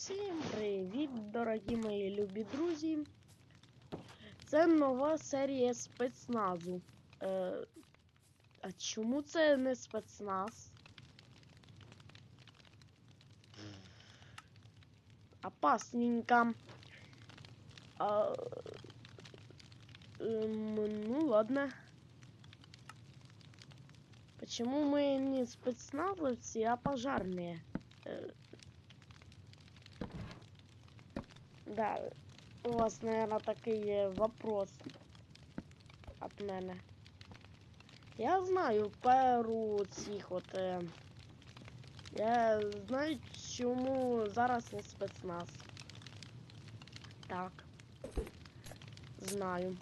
Всім привіт, дорогі мої любі друзі. Це нова серія спецназу. Е, а чому це не спецназ? Опасненько. А, эм, ну ладно. Почему мы не спецназовцы, а пожарные? Э, Да, у вас, наверное, такий є вопрос от мене. Я знаю пару цих от. Е, я знаю, чому зараз не спецназ. Так. Знаю.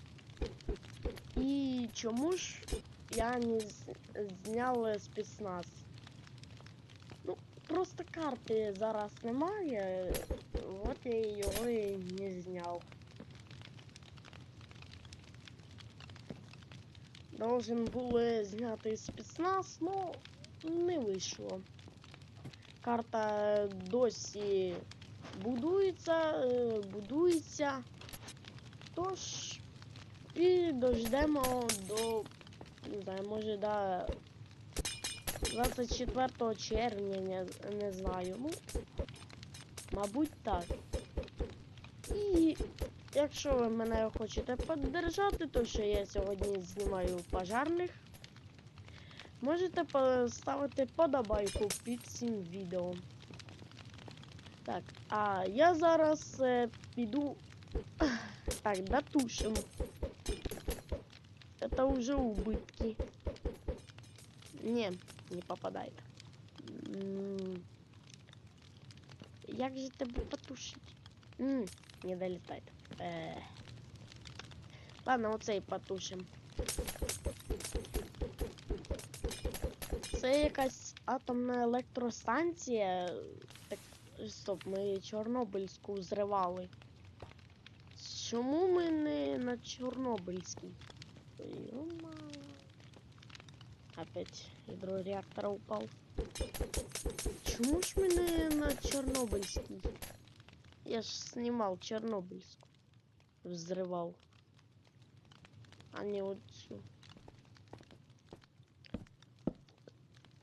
І чому ж я не зняв спецназ? Ну, просто карти зараз немає. От я його і не зняв. Должен були зняти спецназ, но не вийшло. Карта досі будується, е, будується. Тож і дождемо до, не знаю, може до 24 червня, не, не знаю. Ну, Мабуть, так. І якщо ви мене хочете піддержати, то що я сьогодні знімаю пожарних, можете поставити подобайку під цим відео. Так, а я зараз е, піду. Так, дотушим. Это уже убытки. Не, не попадает. М, Як же тебе потушить? М, не долетает. Э. Ладно, оцей потушим. Це якась атомна електростанція. Так, стоп, ми Чорнобильську зривали. Чому ми не на Чорнобильській? Ё-моё. Опять гідрореактор упав. Чому ж ми не на Чорнобильській? Я ж знімав Чорнобильську. Взривав. А не оцю.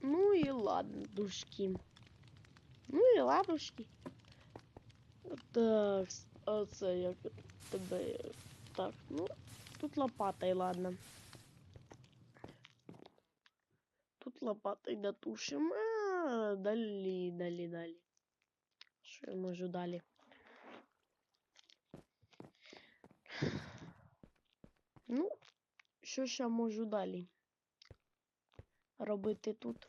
Ну і ладно, душки. Ну і ладушки. Так, с- а це як тебе. Так, ну, тут лопата, і ладно. Тут лопатой дотушим. А, далі, далі, далі. Що я можу далі? Ну, що ж я можу далі? Робити тут.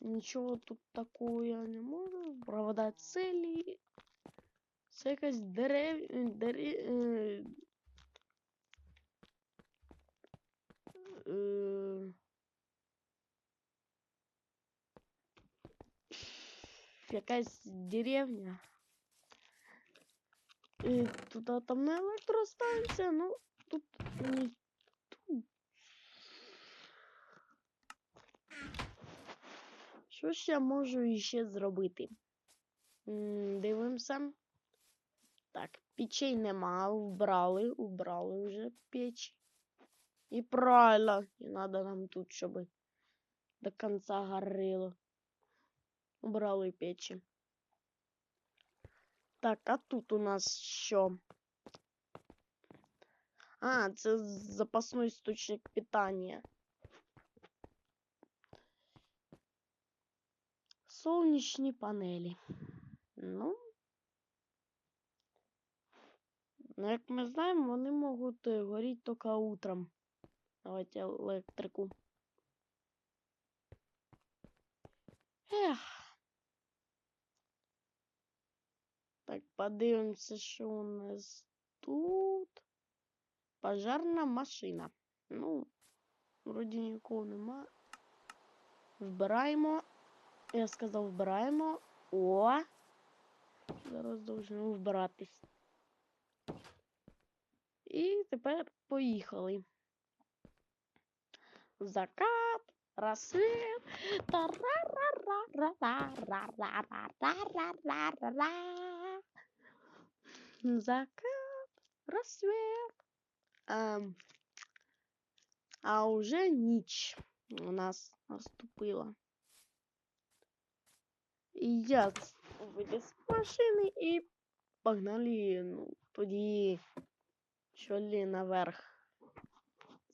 Нічого тут такого я не можу. Провода целі. Це якась дерев... е, дерев... якась деревня. І тут атомна електростанція, ну тут не тут. Що ж я можу іще зробити? М, Дивимося. Так, печей нема, вбрали, убрали вже печь. І правильно, не надо нам тут, щоб до конца горіло. Убрали печі. Так, а тут у нас що? А, це запасний істочник питання. Сонячні панелі. Ну. Ну, як ми знаємо, вони можуть е, горіти тільки утром. Давайте електрику. Ех. Так, подивимося, що у нас тут. Пожарна машина. Ну, вроді нікого нема. Вбираємо. Я сказав, вбираємо. О! Зараз должно вбиратись. І тепер поїхали. закат, рассвет. Закат, рассвет. Эм, а уже нич у нас наступила. И я вылез с машины и погнали ну, туди, що ли наверх.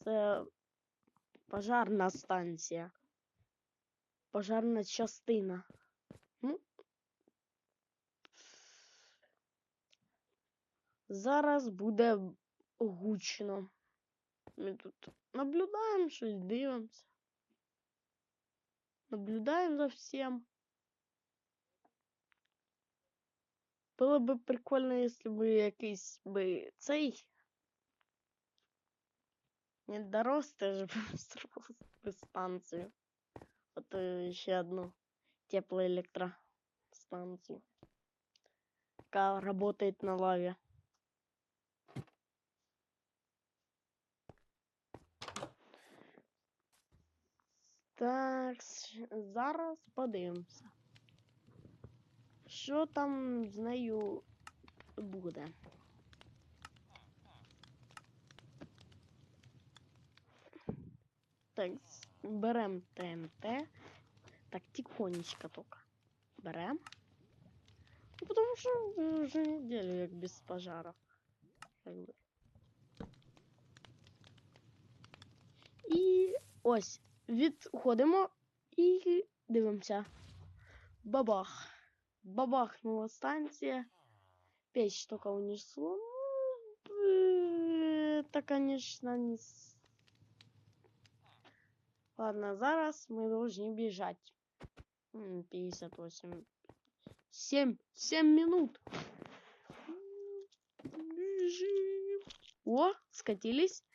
Це пожарна станція. Пожарна частина. Ну. Зараз буде гучно. Ми тут наблюдаємо щось, дивимося. Наблюдаємо за всім. Було б прикольно, якщо б якийсь би цей. Не дорос, ты же в станцию. А то еще одну теплоэлектростанцию. Ка работает на лаве. Так, зараз подивимося. Що там з нею буде? Так, берем ТНТ. Так, тихонечко только. Берем. Ну, потому что уже неделю як без пожаров. Как бы. І ось відходимо і дивимося. Бабах. Бабахнула станція. Печь только унесло. Ну, э, это, конечно, не... Ладно, зараз мы должны бежать. М, 58. 7. 7 минут. Бежим. О, скатились.